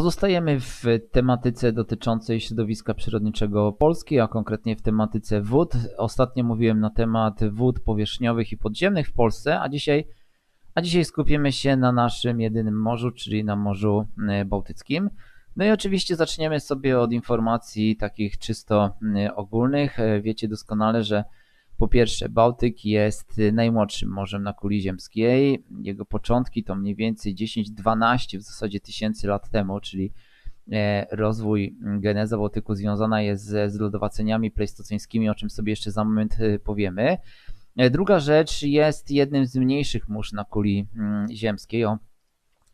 Pozostajemy w tematyce dotyczącej środowiska przyrodniczego Polski, a konkretnie w tematyce wód. Ostatnio mówiłem na temat wód powierzchniowych i podziemnych w Polsce, a dzisiaj, a dzisiaj skupimy się na naszym jedynym morzu, czyli na Morzu e, Bałtyckim. No i oczywiście zaczniemy sobie od informacji takich czysto e, ogólnych. E, wiecie doskonale, że po pierwsze, Bałtyk jest najmłodszym morzem na kuli ziemskiej. Jego początki to mniej więcej 10-12 w zasadzie tysięcy lat temu, czyli e, rozwój geneza Bałtyku związana jest z, z lodowaceniami pleistoceńskimi, o czym sobie jeszcze za moment e, powiemy. E, druga rzecz jest jednym z mniejszych mórz na kuli ziemskiej. O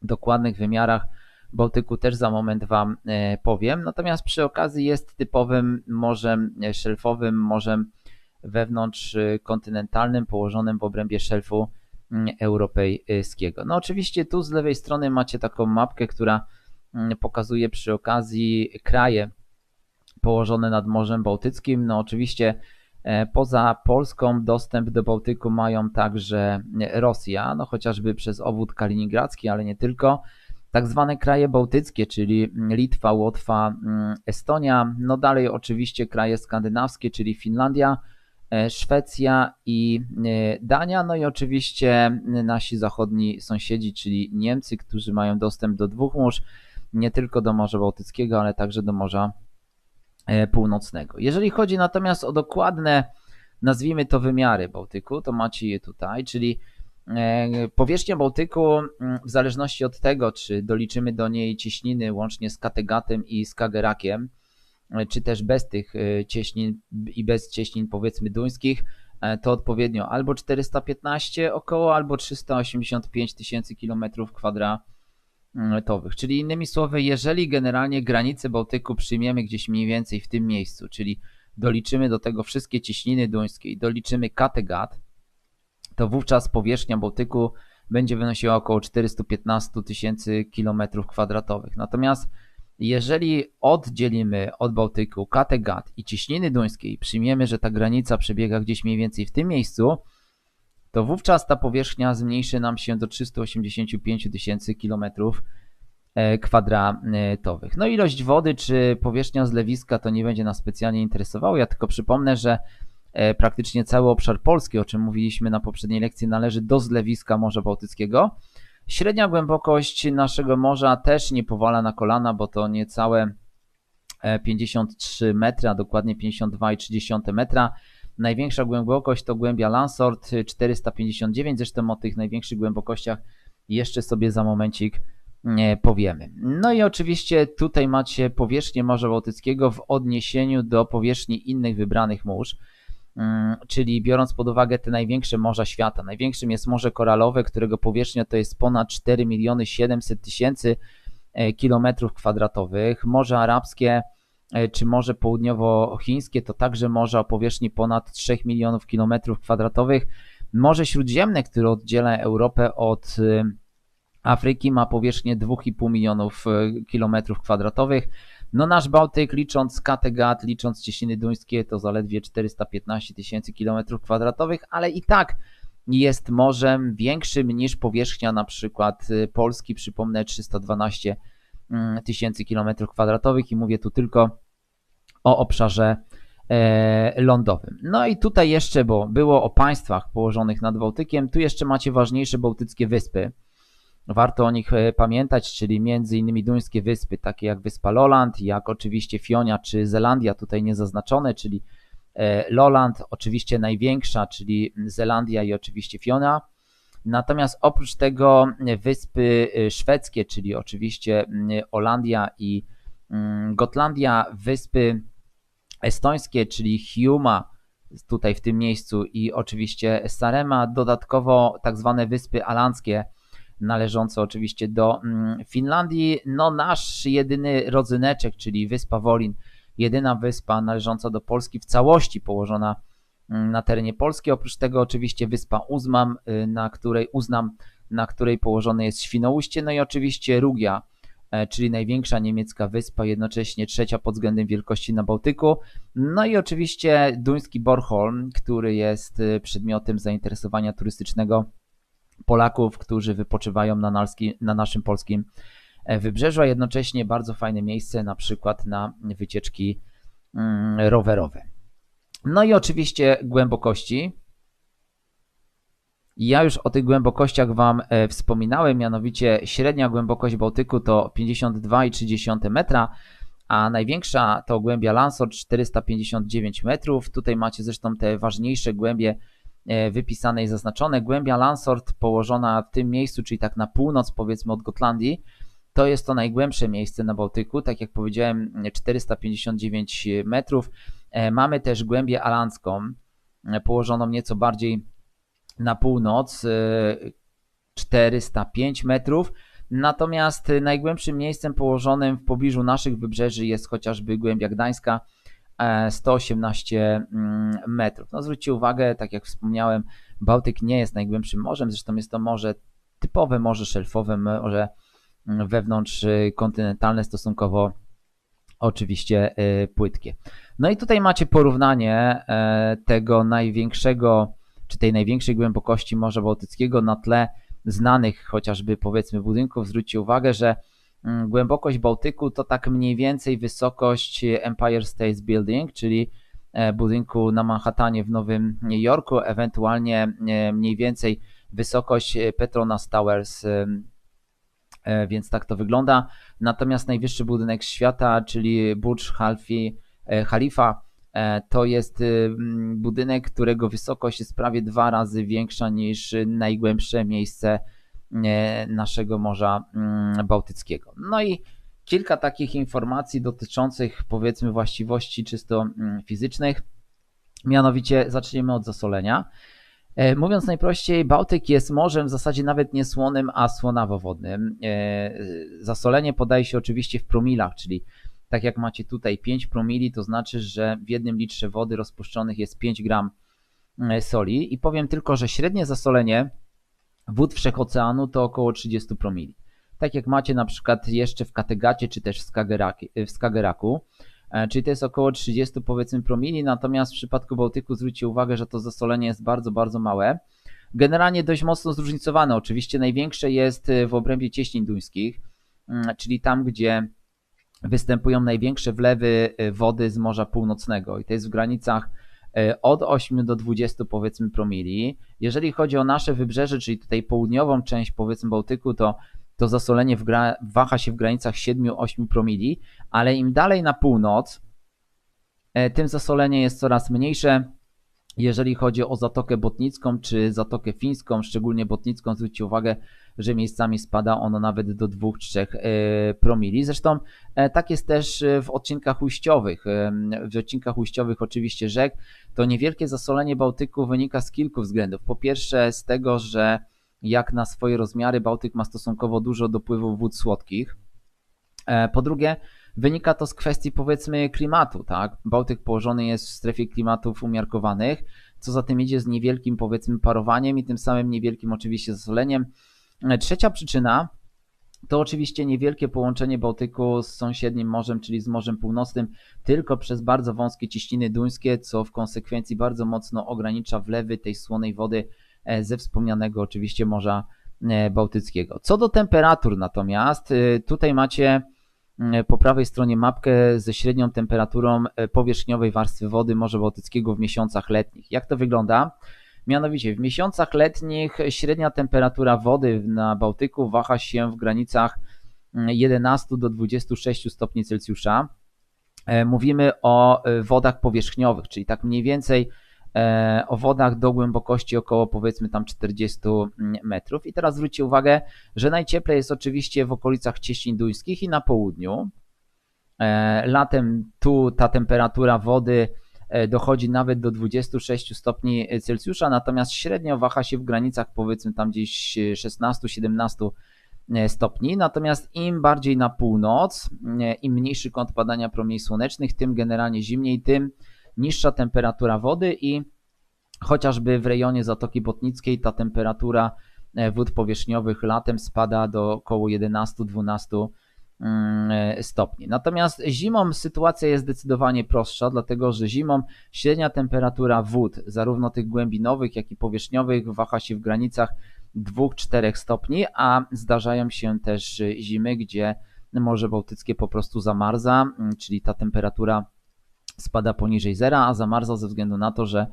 dokładnych wymiarach Bałtyku też za moment Wam powiem. Natomiast przy okazji jest typowym morzem szelfowym, morzem wewnątrz y, kontynentalnym położonym w obrębie szelfu mm, europejskiego. No oczywiście tu z lewej strony macie taką mapkę, która mm, pokazuje przy okazji kraje położone nad Morzem Bałtyckim. No oczywiście e, poza Polską dostęp do Bałtyku mają także Rosja, no chociażby przez obwód kaliningradzki, ale nie tylko. Tak zwane kraje bałtyckie, czyli Litwa, Łotwa, mm, Estonia, no dalej oczywiście kraje skandynawskie, czyli Finlandia, Szwecja i e, Dania, no i oczywiście nasi zachodni sąsiedzi, czyli Niemcy, którzy mają dostęp do dwóch mórz, nie tylko do Morza Bałtyckiego, ale także do Morza e, Północnego. Jeżeli chodzi natomiast o dokładne, nazwijmy to wymiary Bałtyku, to macie je tutaj, czyli powierzchnia Bałtyku, w zależności od tego, czy doliczymy do niej cieśniny łącznie z Kategatem i Skagerakiem, E, czy też bez tych e, cieśnin i bez cieśnin powiedzmy duńskich, e, to odpowiednio albo 415 około, albo 385 tysięcy kilometrów kwadratowych. Czyli innymi słowy, jeżeli generalnie granice Bałtyku przyjmiemy gdzieś mniej więcej w tym miejscu, czyli doliczymy do tego wszystkie cieśniny duńskie i doliczymy Kattegat, to wówczas powierzchnia Bałtyku będzie wynosiła około 415 tysięcy kilometrów kwadratowych. Natomiast jeżeli oddzielimy od Bałtyku Kattegat i Ciśniny Duńskiej i przyjmiemy, że ta granica przebiega gdzieś mniej więcej w tym miejscu, to wówczas ta powierzchnia zmniejszy nam się do 385 tysięcy kilometrów e, kwadratowych. No ilość wody czy powierzchnia zlewiska to nie będzie nas specjalnie interesowało. Ja tylko przypomnę, że e, praktycznie cały obszar Polski, o czym mówiliśmy na poprzedniej lekcji, należy do zlewiska Morza Bałtyckiego. Średnia głębokość naszego morza też nie powala na kolana, bo to niecałe 53 e, metry, a dokładnie 52,3 metra. Największa głębokość to głębia Lansort 459, zresztą o tych największych głębokościach jeszcze sobie za momencik e, powiemy. No i oczywiście tutaj macie powierzchnię Morza Bałtyckiego w odniesieniu do powierzchni innych wybranych mórz. Mm, czyli biorąc pod uwagę te największe morza świata. Największym jest Morze Koralowe, którego powierzchnia to jest ponad 4 miliony 700 tysięcy e, kilometrów kwadratowych. Morze Arabskie e, czy Morze Południowochińskie to także morze o powierzchni ponad 3 milionów kilometrów kwadratowych. Morze Śródziemne, które oddziela Europę od e, Afryki ma powierzchnię 2,5 milionów kilometrów kwadratowych. No nasz Bałtyk, licząc Kattegat, licząc Ciesiny Duńskie, to zaledwie 415 tysięcy kilometrów kwadratowych, ale i tak jest morzem większym niż powierzchnia na przykład y, Polski, przypomnę 312 mm, tysięcy kilometrów kwadratowych i mówię tu tylko o obszarze e, lądowym. No i tutaj jeszcze, bo było o państwach położonych nad Bałtykiem, tu jeszcze macie ważniejsze bałtyckie wyspy warto o nich e, pamiętać, czyli między innymi duńskie wyspy, takie jak wyspa Loland, jak oczywiście Fionia czy Zelandia, tutaj nie zaznaczone, czyli e, Loland, oczywiście największa, czyli Zelandia i oczywiście Fiona. Natomiast oprócz tego e, wyspy szwedzkie, czyli oczywiście Olandia i Gotlandia, wyspy estońskie, czyli Hiuma, tutaj w tym miejscu i oczywiście Sarema, dodatkowo tak zwane wyspy alandzkie, należące oczywiście do mm, Finlandii. No nasz jedyny rodzyneczek, czyli wyspa Wolin, jedyna wyspa należąca do Polski w całości położona mm, na terenie Polski. Oprócz tego oczywiście wyspa Uzmam, y, na której uznam, na której położone jest Świnoujście, no i oczywiście Rugia, e, czyli największa niemiecka wyspa, jednocześnie trzecia pod względem wielkości na Bałtyku. No i oczywiście duński Bornholm, który jest y, przedmiotem zainteresowania turystycznego Polaków, którzy wypoczywają na, na naszym polskim wybrzeżu, a jednocześnie bardzo fajne miejsce na przykład na wycieczki mm, rowerowe. No i oczywiście głębokości. Ja już o tych głębokościach Wam e, wspominałem, mianowicie średnia głębokość Bałtyku to 52,3 metra, a największa to głębia Lansor 459 metrów. Tutaj macie zresztą te ważniejsze głębie e, wypisane i zaznaczone. Głębia Lansort położona w tym miejscu, czyli tak na północ powiedzmy od Gotlandii, to jest to najgłębsze miejsce na Bałtyku, tak jak powiedziałem 459 metrów. E, mamy też głębię alanską, położoną nieco bardziej na północ 405 e, metrów. Natomiast najgłębszym miejscem położonym w pobliżu naszych wybrzeży jest chociażby głębia Gdańska 118 e, mm, metrów. No zwróćcie uwagę, tak jak wspomniałem, Bałtyk nie jest najgłębszym morzem, zresztą jest to morze typowe morze szelfowe, morze mm, wewnątrz kontynentalne stosunkowo oczywiście e, płytkie. No i tutaj macie porównanie tego największego czy tej największej głębokości Morza Bałtyckiego na tle znanych chociażby powiedzmy budynków. Zwróćcie uwagę, że głębokość Bałtyku to tak mniej więcej wysokość Empire State Building, czyli e, budynku na Manhattanie w Nowym Jorku, ewentualnie e, mniej więcej wysokość Petronas Towers, e, więc tak to wygląda. Natomiast najwyższy budynek świata, czyli Burj Khalifa, E, to jest budynek, którego wysokość jest prawie dwa razy większa niż najgłębsze miejsce e, naszego Morza mm, Bałtyckiego. No i kilka takich informacji dotyczących powiedzmy właściwości czysto mm, fizycznych. Mianowicie zaczniemy od zasolenia. E, mówiąc najprościej, Bałtyk jest morzem w zasadzie nawet nie słonym, a słonawowodnym. Zasolenie podaje się oczywiście w promilach, czyli tak jak macie tutaj 5 promili, to znaczy, że w jednym litrze wody rozpuszczonych jest 5 gram e, soli i powiem tylko, że średnie zasolenie wód wszechoceanu to około 30 promili. Tak jak macie na przykład jeszcze w Kategacie czy też w Skageraku, e, czyli to jest około 30 powiedzmy promili, natomiast w przypadku Bałtyku zwróćcie uwagę, że to zasolenie jest bardzo, bardzo małe. Generalnie dość mocno zróżnicowane. Oczywiście największe jest w obrębie cieśnin duńskich, mm, czyli tam, gdzie występują największe wlewy y, wody z Morza Północnego i to jest w granicach od 8 do 20 powiedzmy promili. Jeżeli chodzi o nasze wybrzeże, czyli tutaj południową część powiedzmy Bałtyku, to to zasolenie waha się w granicach 7-8 promili, ale im dalej na północ, y, tym zasolenie jest coraz mniejsze. Jeżeli chodzi o Zatokę Botnicką czy Zatokę Fińską, szczególnie Botnicką, zwróćcie uwagę, że miejscami spada ono nawet do 2-3 e, promili. Zresztą e, tak jest też e, w odcinkach ujściowych. W odcinkach ujściowych oczywiście rzek to niewielkie zasolenie Bałtyku wynika z kilku względów. Po pierwsze z tego, że jak na swoje rozmiary Bałtyk ma stosunkowo dużo dopływu wód słodkich. Po drugie, wynika to z kwestii powiedzmy klimatu, tak? Bałtyk położony jest w strefie klimatów umiarkowanych, co za tym idzie z niewielkim powiedzmy parowaniem i tym samym niewielkim oczywiście zasoleniem. Trzecia przyczyna to oczywiście niewielkie połączenie Bałtyku z sąsiednim morzem, czyli z Morzem Północnym, tylko przez bardzo wąskie ciśniny duńskie, co w konsekwencji bardzo mocno ogranicza wlewy tej słonej wody e, ze wspomnianego oczywiście Morza e, Bałtyckiego. Co do temperatur natomiast, e, tutaj macie po prawej stronie mapkę ze średnią temperaturą powierzchniowej warstwy wody Morza Bałtyckiego w miesiącach letnich. Jak to wygląda? Mianowicie w miesiącach letnich średnia temperatura wody na Bałtyku waha się w granicach 11 mm, do 26 stopni Celsjusza. E, mówimy o e, wodach powierzchniowych, czyli tak mniej więcej e, o wodach do głębokości około powiedzmy tam 40 mm, metrów. I teraz zwróćcie uwagę, że najcieplej jest oczywiście w okolicach cieśnin duńskich i na południu. Latem tu ta temperatura wody E, dochodzi nawet do 26 stopni Celsjusza, natomiast średnio waha się w granicach powiedzmy tam gdzieś 16-17 e, stopni, natomiast im bardziej na północ, e, im mniejszy kąt padania promieni słonecznych, tym generalnie zimniej, tym niższa temperatura wody i chociażby w rejonie Zatoki Botnickiej ta temperatura wód powierzchniowych latem spada do około 11-12 Mm, stopni. Natomiast zimą sytuacja jest zdecydowanie prostsza, dlatego że zimą średnia temperatura wód, zarówno tych głębinowych, jak i powierzchniowych, waha się w granicach 2-4 stopni, a zdarzają się też zimy, gdzie Morze Bałtyckie po prostu zamarza, czyli ta temperatura spada poniżej zera, a zamarza ze względu na to, że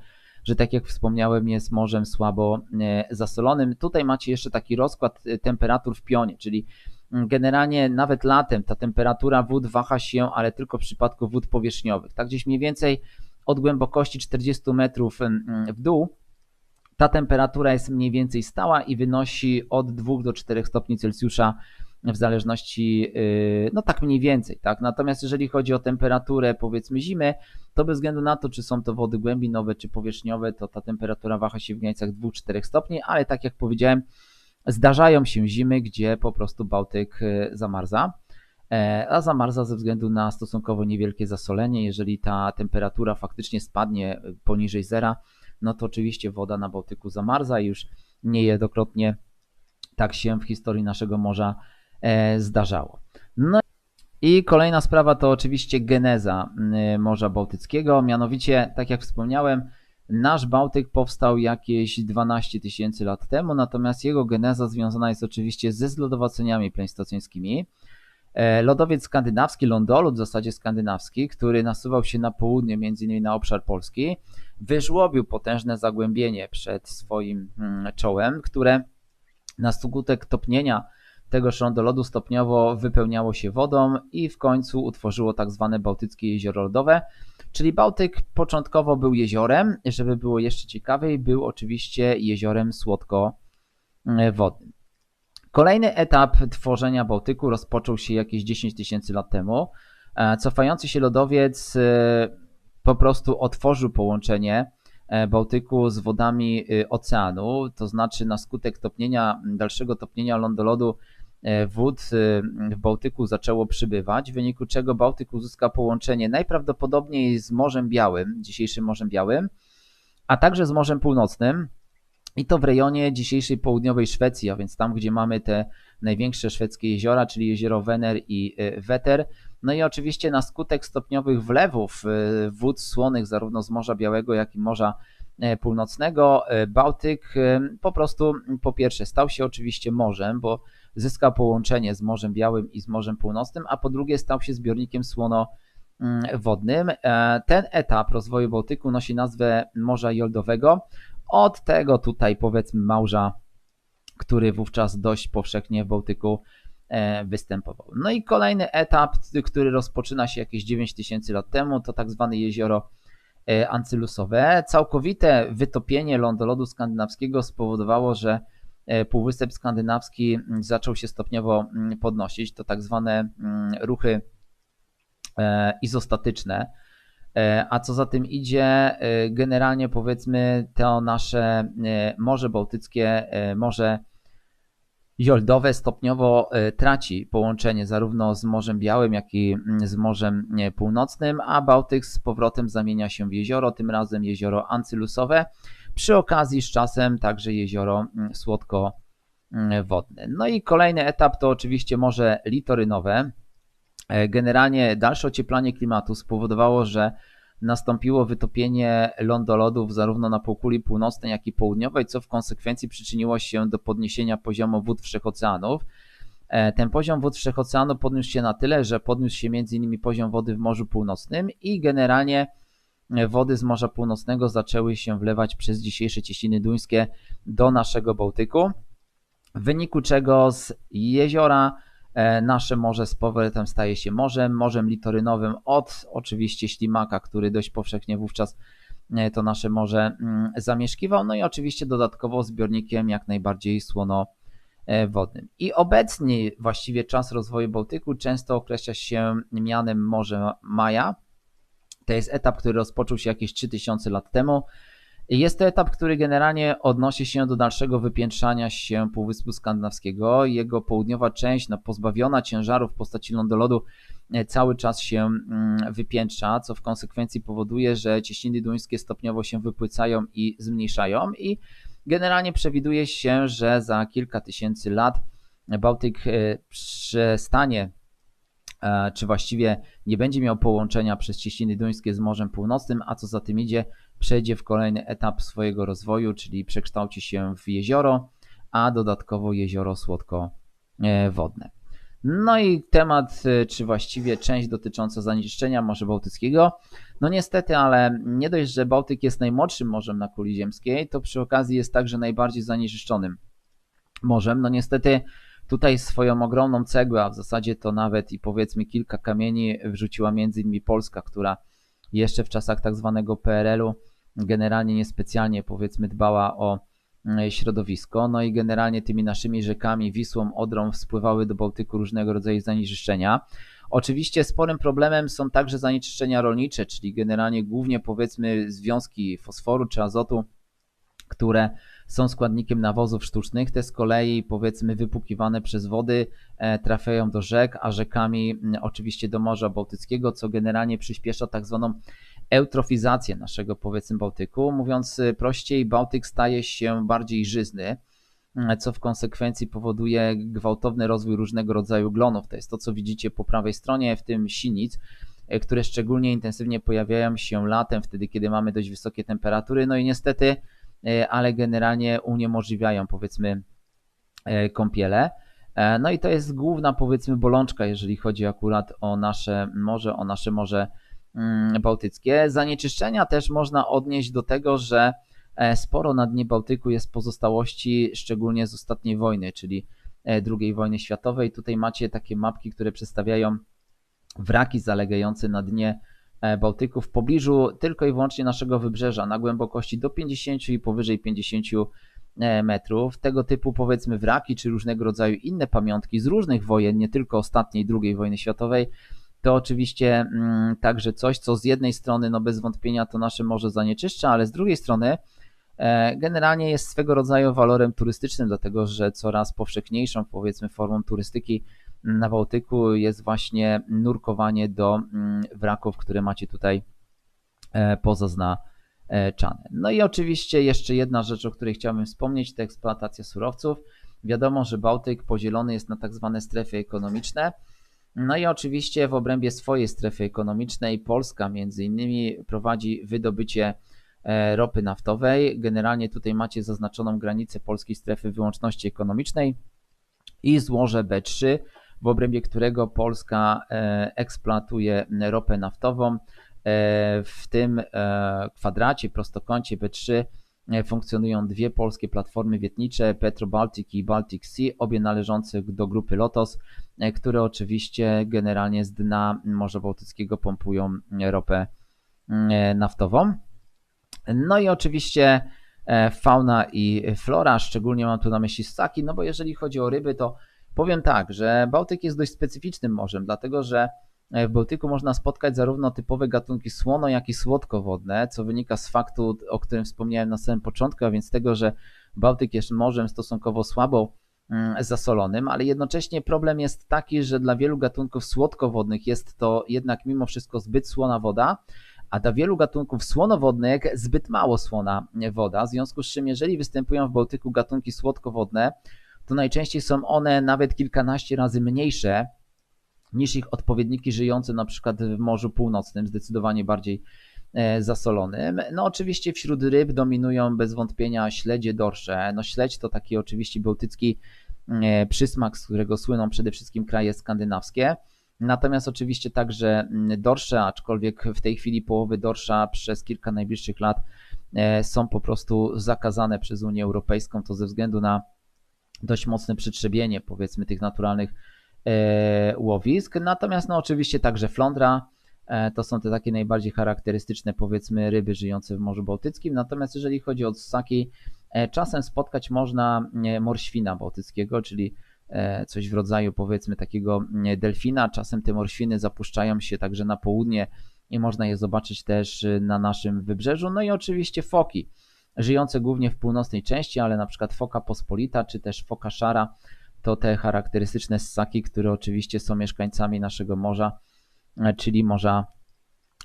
że tak jak wspomniałem, jest morzem słabo e, zasolonym. Tutaj macie jeszcze taki rozkład e, temperatur w pionie, czyli mm, generalnie nawet latem ta temperatura wód waha się, ale tylko w przypadku wód powierzchniowych. Tak gdzieś mniej więcej od głębokości 40 metrów mm, w dół ta temperatura jest mniej więcej stała i wynosi od 2 do 4 stopni Celsjusza w zależności, y, no tak mniej więcej, tak. Natomiast jeżeli chodzi o temperaturę powiedzmy zimy, to bez względu na to, czy są to wody głębinowe, czy powierzchniowe, to ta temperatura waha się w granicach 2-4 stopni, ale tak jak powiedziałem, zdarzają się zimy, gdzie po prostu Bałtyk y, zamarza. E, a zamarza ze względu na stosunkowo niewielkie zasolenie. Jeżeli ta temperatura faktycznie spadnie poniżej zera, no to oczywiście woda na Bałtyku zamarza i już niejednokrotnie tak się w historii naszego morza zdarzało. No i kolejna sprawa to oczywiście geneza y, Morza Bałtyckiego, mianowicie, tak jak wspomniałem, nasz Bałtyk powstał jakieś 12 tysięcy lat temu, natomiast jego geneza związana jest oczywiście ze zlodowaceniami pleistoceńskimi. E, lodowiec skandynawski, lądolud w zasadzie skandynawski, który nasuwał się na południe, innymi na obszar Polski, wyżłobił potężne zagłębienie przed swoim mm, czołem, które na skutek topnienia tego lodu stopniowo wypełniało się wodą i w końcu utworzyło tak zwane Bałtyckie Jezioro Lodowe. Czyli Bałtyk początkowo był jeziorem, żeby było jeszcze ciekawiej, był oczywiście jeziorem słodkowodnym. Kolejny etap tworzenia Bałtyku rozpoczął się jakieś 10 tysięcy lat temu. E, cofający się lodowiec e, po prostu otworzył połączenie e, Bałtyku z wodami oceanu, to znaczy na skutek topnienia, dalszego topnienia lądolodu wód e, w Bałtyku zaczęło przybywać, w wyniku czego Bałtyk uzyska połączenie najprawdopodobniej z Morzem Białym, dzisiejszym Morzem Białym, a także z Morzem Północnym. I to w rejonie dzisiejszej południowej Szwecji, a więc tam, gdzie mamy te największe szwedzkie jeziora, czyli jezioro Wener i e, Weter. No i oczywiście na skutek stopniowych wlewów wód słonych zarówno z Morza Białego, jak i Morza Północnego, Bałtyk po prostu po pierwsze stał się oczywiście morzem, bo zyskał połączenie z Morzem Białym i z Morzem Północnym, a po drugie stał się zbiornikiem słonowodnym. E, ten etap rozwoju Bałtyku nosi nazwę Morza Joldowego. Od tego tutaj powiedzmy małża, który wówczas dość powszechnie w Bałtyku e, występował. No i kolejny etap, który rozpoczyna się jakieś 9 tysięcy lat temu, to tak zwane jezioro e, ancylusowe. Całkowite wytopienie lądolodu skandynawskiego spowodowało, że Półwysep Skandynawski mm, zaczął się stopniowo mm, podnosić. To tak zwane mm, ruchy e, izostatyczne. E, a co za tym idzie, generalnie powiedzmy to nasze Morze Bałtyckie, Morze Joldowe stopniowo traci połączenie zarówno z Morzem Białym, jak i z Morzem Północnym, a Bałtyk z powrotem zamienia się w jezioro, tym razem jezioro Ancylusowe. Przy okazji z czasem także jezioro mm, słodkowodne. No i kolejny etap to oczywiście Morze Litorynowe. E, generalnie dalsze ocieplanie klimatu spowodowało, że nastąpiło wytopienie lądolodów zarówno na półkuli północnej, jak i południowej, co w konsekwencji przyczyniło się do podniesienia poziomu wód wszechoceanów. E, ten poziom wód wszechoceanu podniósł się na tyle, że podniósł się m.in. poziom wody w Morzu Północnym i generalnie wody z Morza Północnego zaczęły się wlewać przez dzisiejsze cieśniny duńskie do naszego Bałtyku, w wyniku czego z jeziora e, nasze morze z powrotem staje się morzem, morzem litorynowym od oczywiście ślimaka, który dość powszechnie wówczas e, to nasze morze mm, zamieszkiwał, no i oczywiście dodatkowo zbiornikiem jak najbardziej słonowodnym. I obecnie właściwie czas rozwoju Bałtyku często określa się mianem Morze Maja, to jest etap, który rozpoczął się jakieś 3000 lat temu. Jest to etap, który generalnie odnosi się do dalszego wypiętrzania się Półwyspu Skandynawskiego. Jego południowa część, no, pozbawiona ciężaru w postaci lądolodu, e, cały czas się mm, wypiętrza, co w konsekwencji powoduje, że cieśniny duńskie stopniowo się wypłycają i zmniejszają i generalnie przewiduje się, że za kilka tysięcy lat Bałtyk e, przestanie czy właściwie nie będzie miał połączenia przez cieśniny duńskie z Morzem Północnym, a co za tym idzie, przejdzie w kolejny etap swojego rozwoju, czyli przekształci się w jezioro, a dodatkowo jezioro słodkowodne. No i temat, czy właściwie część dotycząca zanieczyszczenia Morza Bałtyckiego. No niestety, ale nie dość, że Bałtyk jest najmłodszym morzem na kuli ziemskiej, to przy okazji jest także najbardziej zanieczyszczonym morzem. No niestety tutaj swoją ogromną cegłę, a w zasadzie to nawet i powiedzmy kilka kamieni wrzuciła między innymi Polska, która jeszcze w czasach tak zwanego PRL-u generalnie niespecjalnie powiedzmy dbała o mm, środowisko, no i generalnie tymi naszymi rzekami, Wisłą, Odrą spływały do Bałtyku różnego rodzaju zanieczyszczenia. Oczywiście sporym problemem są także zanieczyszczenia rolnicze, czyli generalnie głównie powiedzmy związki fosforu czy azotu, które są składnikiem nawozów sztucznych. Te z kolei powiedzmy wypukiwane przez wody e, trafiają do rzek, a rzekami oczywiście do Morza Bałtyckiego, co generalnie przyspiesza tak zwaną eutrofizację naszego powiedzmy Bałtyku. Mówiąc e, prościej, Bałtyk staje się bardziej żyzny co w konsekwencji powoduje gwałtowny rozwój różnego rodzaju glonów. To jest to, co widzicie po prawej stronie, w tym sinic, e, które szczególnie intensywnie pojawiają się latem, wtedy kiedy mamy dość wysokie temperatury. No i niestety ale generalnie uniemożliwiają powiedzmy e, kąpiele. E, no i to jest główna powiedzmy bolączka, jeżeli chodzi akurat o nasze morze, o nasze morze mm, bałtyckie. Zanieczyszczenia też można odnieść do tego, że sporo na dnie Bałtyku jest pozostałości, szczególnie z ostatniej wojny, czyli II wojny światowej. Tutaj macie takie mapki, które przedstawiają wraki zalegające na dnie E, Bałtyku w pobliżu tylko i wyłącznie naszego wybrzeża na głębokości do 50 i powyżej 50 e, metrów. Tego typu powiedzmy wraki czy różnego rodzaju inne pamiątki z różnych wojen, nie tylko ostatniej II wojny światowej, to oczywiście mm, także coś, co z jednej strony no bez wątpienia to nasze morze zanieczyszcza, ale z drugiej strony e, generalnie jest swego rodzaju walorem turystycznym, dlatego że coraz powszechniejszą powiedzmy formą turystyki na Bałtyku jest właśnie nurkowanie do mm, wraków, które macie tutaj e, pozaznaczane. No i oczywiście jeszcze jedna rzecz, o której chciałbym wspomnieć, to eksploatacja surowców. Wiadomo, że Bałtyk podzielony jest na tak zwane strefy ekonomiczne. No i oczywiście w obrębie swojej strefy ekonomicznej Polska między innymi prowadzi wydobycie e, ropy naftowej. Generalnie tutaj macie zaznaczoną granicę polskiej strefy wyłączności ekonomicznej i złoże B3, w obrębie którego Polska e, eksploatuje ropę naftową. E, w tym e, kwadracie, prostokącie B3 funkcjonują dwie polskie platformy wietnicze, Petro Baltic i Baltic Sea, obie należące do grupy Lotos, które oczywiście generalnie z dna Morza Bałtyckiego pompują ropę naftową. No i oczywiście fauna i flora, szczególnie mam tu na myśli ssaki, no bo jeżeli chodzi o ryby, to Powiem tak, że Bałtyk jest dość specyficznym morzem, dlatego że e, w Bałtyku można spotkać zarówno typowe gatunki słono, jak i słodkowodne, co wynika z faktu, o którym wspomniałem na samym początku, a więc tego, że Bałtyk jest morzem stosunkowo słabo mm, zasolonym, ale jednocześnie problem jest taki, że dla wielu gatunków słodkowodnych jest to jednak mimo wszystko zbyt słona woda, a dla wielu gatunków słonowodnych zbyt mało słona woda, w związku z czym jeżeli występują w Bałtyku gatunki słodkowodne, to najczęściej są one nawet kilkanaście razy mniejsze niż ich odpowiedniki żyjące na przykład w Morzu Północnym, zdecydowanie bardziej e, zasolonym. No oczywiście wśród ryb dominują bez wątpienia śledzie dorsze. No śledź to taki oczywiście bałtycki e, przysmak, z którego słyną przede wszystkim kraje skandynawskie. Natomiast oczywiście także dorsze, aczkolwiek w tej chwili połowy dorsza przez kilka najbliższych lat e, są po prostu zakazane przez Unię Europejską, to ze względu na dość mocne przytrzebienie powiedzmy tych naturalnych e, łowisk. Natomiast no oczywiście także flądra, e, to są te takie najbardziej charakterystyczne powiedzmy ryby żyjące w Morzu Bałtyckim. Natomiast jeżeli chodzi o ssaki, e, czasem spotkać można morświna bałtyckiego, czyli coś w rodzaju powiedzmy takiego delfina. Czasem te morświny zapuszczają się także na południe i można je zobaczyć też na naszym wybrzeżu. No i oczywiście foki żyjące głównie w północnej części, ale na przykład foka pospolita czy też foka szara to te charakterystyczne ssaki, które oczywiście są mieszkańcami naszego morza, e, czyli Morza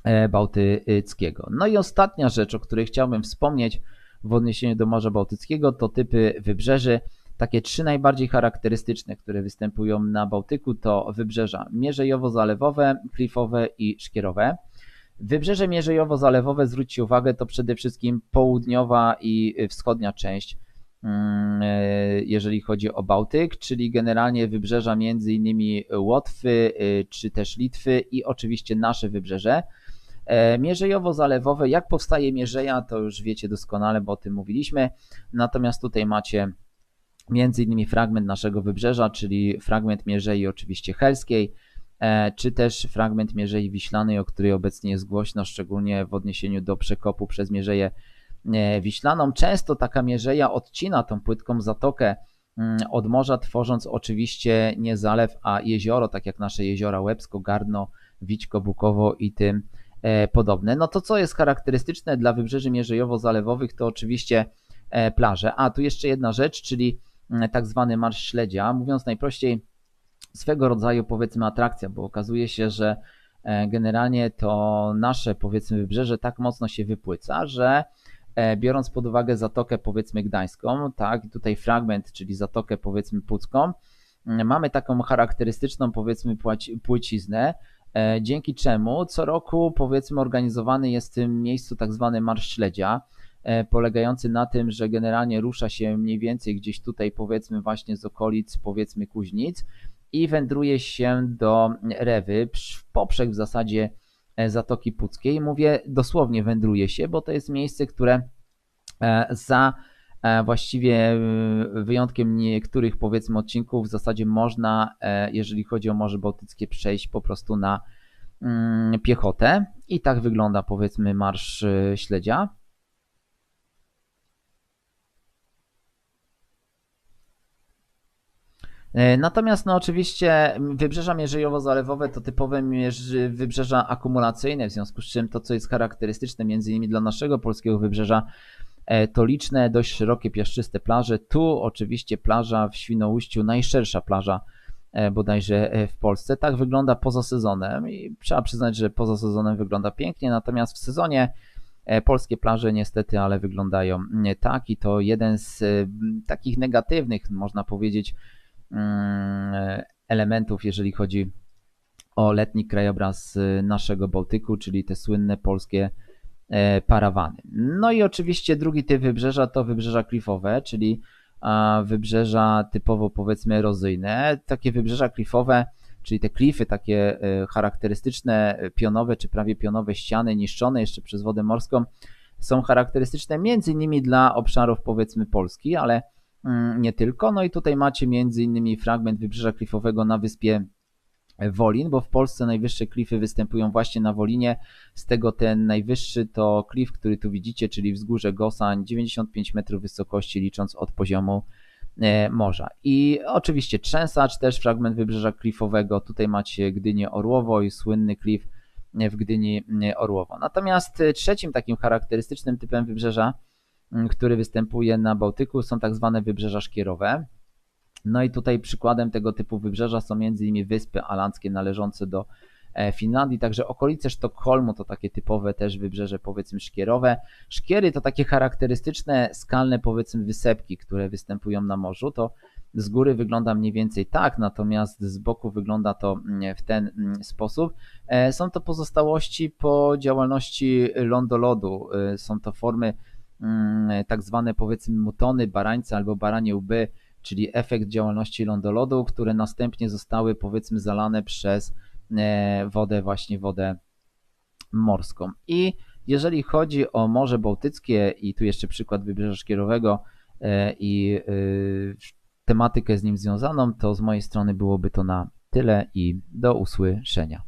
e, Bałtyckiego. No i ostatnia rzecz, o której chciałbym wspomnieć w odniesieniu do Morza Bałtyckiego, to typy wybrzeży. Takie trzy najbardziej charakterystyczne, które występują na Bałtyku, to wybrzeża mierzejowo-zalewowe, klifowe i szkierowe. Wybrzeże Mierzejowo-Zalewowe, zwróćcie uwagę, to przede wszystkim południowa i wschodnia część mm, e, jeżeli chodzi o Bałtyk, czyli generalnie wybrzeża między innymi Łotwy czy też Litwy i oczywiście nasze wybrzeże. Mierzejowo-zalewowe, jak powstaje mierzeja, to już wiecie doskonale, bo o tym mówiliśmy. Natomiast tutaj macie między innymi fragment naszego wybrzeża, czyli fragment Mierzei oczywiście Helskiej, e, czy też fragment Mierzei Wiślanej, o której obecnie jest głośno, szczególnie w odniesieniu do przekopu przez Mierzeję e, Wiślaną. Często taka Mierzeja odcina tą płytką zatokę mm, od morza, tworząc oczywiście nie zalew, a jezioro, tak jak nasze jeziora Łebsko, Gardno, Wićko, Bukowo i tym e, podobne. No to co jest charakterystyczne dla wybrzeży mierzejowo-zalewowych, to oczywiście plaże. A tu jeszcze jedna rzecz, czyli Mm, tak zwany marsz śledzia. Mówiąc najprościej, swego rodzaju powiedzmy atrakcja, bo okazuje się, że e, generalnie to nasze powiedzmy wybrzeże tak mocno się wypłyca, że e, biorąc pod uwagę zatokę powiedzmy gdańską, tak, i tutaj fragment, czyli zatokę powiedzmy pucką, mm, mamy taką charakterystyczną powiedzmy płyciznę, e, dzięki czemu co roku powiedzmy organizowany jest w tym miejscu tak zwany marsz śledzia, polegający na tym, że generalnie rusza się mniej więcej gdzieś tutaj powiedzmy właśnie z okolic powiedzmy Kuźnic i wędruje się do Rewy w poprzek w zasadzie e, Zatoki Puckiej. Mówię dosłownie wędruje się, bo to jest miejsce, które e, za właściwie wyjątkiem niektórych powiedzmy odcinków w zasadzie można, jeżeli chodzi o Morze Bałtyckie, przejść po prostu na mm, piechotę i tak wygląda powiedzmy marsz śledzia. Natomiast no oczywiście wybrzeża mierzejowo-zalewowe to typowe wybrzeża akumulacyjne, w związku z czym to, co jest charakterystyczne między innymi dla naszego polskiego wybrzeża, e, to liczne, dość szerokie, piaszczyste plaże. Tu oczywiście plaża w Świnoujściu, najszersza plaża e, bodajże w Polsce. Tak wygląda poza sezonem i trzeba przyznać, że poza sezonem wygląda pięknie, natomiast w sezonie polskie plaże niestety, ale wyglądają nie tak i to jeden z takich negatywnych, można powiedzieć, Mm, elementów, jeżeli chodzi o letni krajobraz naszego Bałtyku, czyli te słynne polskie e, parawany. No i oczywiście drugi typ wybrzeża to wybrzeża klifowe, czyli wybrzeża typowo powiedzmy erozyjne. Takie wybrzeża klifowe, czyli te klify takie e, charakterystyczne, pionowe czy prawie pionowe ściany niszczone jeszcze przez wodę morską są charakterystyczne między innymi dla obszarów powiedzmy Polski, ale Mm, nie tylko. No i tutaj macie między innymi fragment wybrzeża klifowego na wyspie Wolin, bo w Polsce najwyższe klify występują właśnie na Wolinie. Z tego ten najwyższy to klif, który tu widzicie, czyli wzgórze Gosań, 95 metrów wysokości licząc od poziomu e, morza. I oczywiście Trzęsacz, też fragment wybrzeża klifowego. Tutaj macie Gdynię Orłowo i słynny klif w Gdyni Orłowo. Natomiast trzecim takim charakterystycznym typem wybrzeża Mm, który występuje na Bałtyku, są tak zwane wybrzeża szkierowe. No i tutaj przykładem tego typu wybrzeża są m.in. wyspy alandzkie należące do e, Finlandii, także okolice Sztokholmu to takie typowe też wybrzeże powiedzmy szkierowe. Szkiery to takie charakterystyczne skalne powiedzmy wysepki, które występują na morzu. To z góry wygląda mniej więcej tak, natomiast z boku wygląda to mm, w ten mm, sposób. E, są to pozostałości po działalności lądolodu. E, są to formy Mm, tak zwane powiedzmy mutony, barańce albo baranie łby, czyli efekt działalności lądolodu, które następnie zostały powiedzmy zalane przez e, wodę, właśnie wodę morską. I jeżeli chodzi o Morze Bałtyckie i tu jeszcze przykład Wybrzeża Szkierowego e, i e, tematykę z nim związaną, to z mojej strony byłoby to na tyle i do usłyszenia.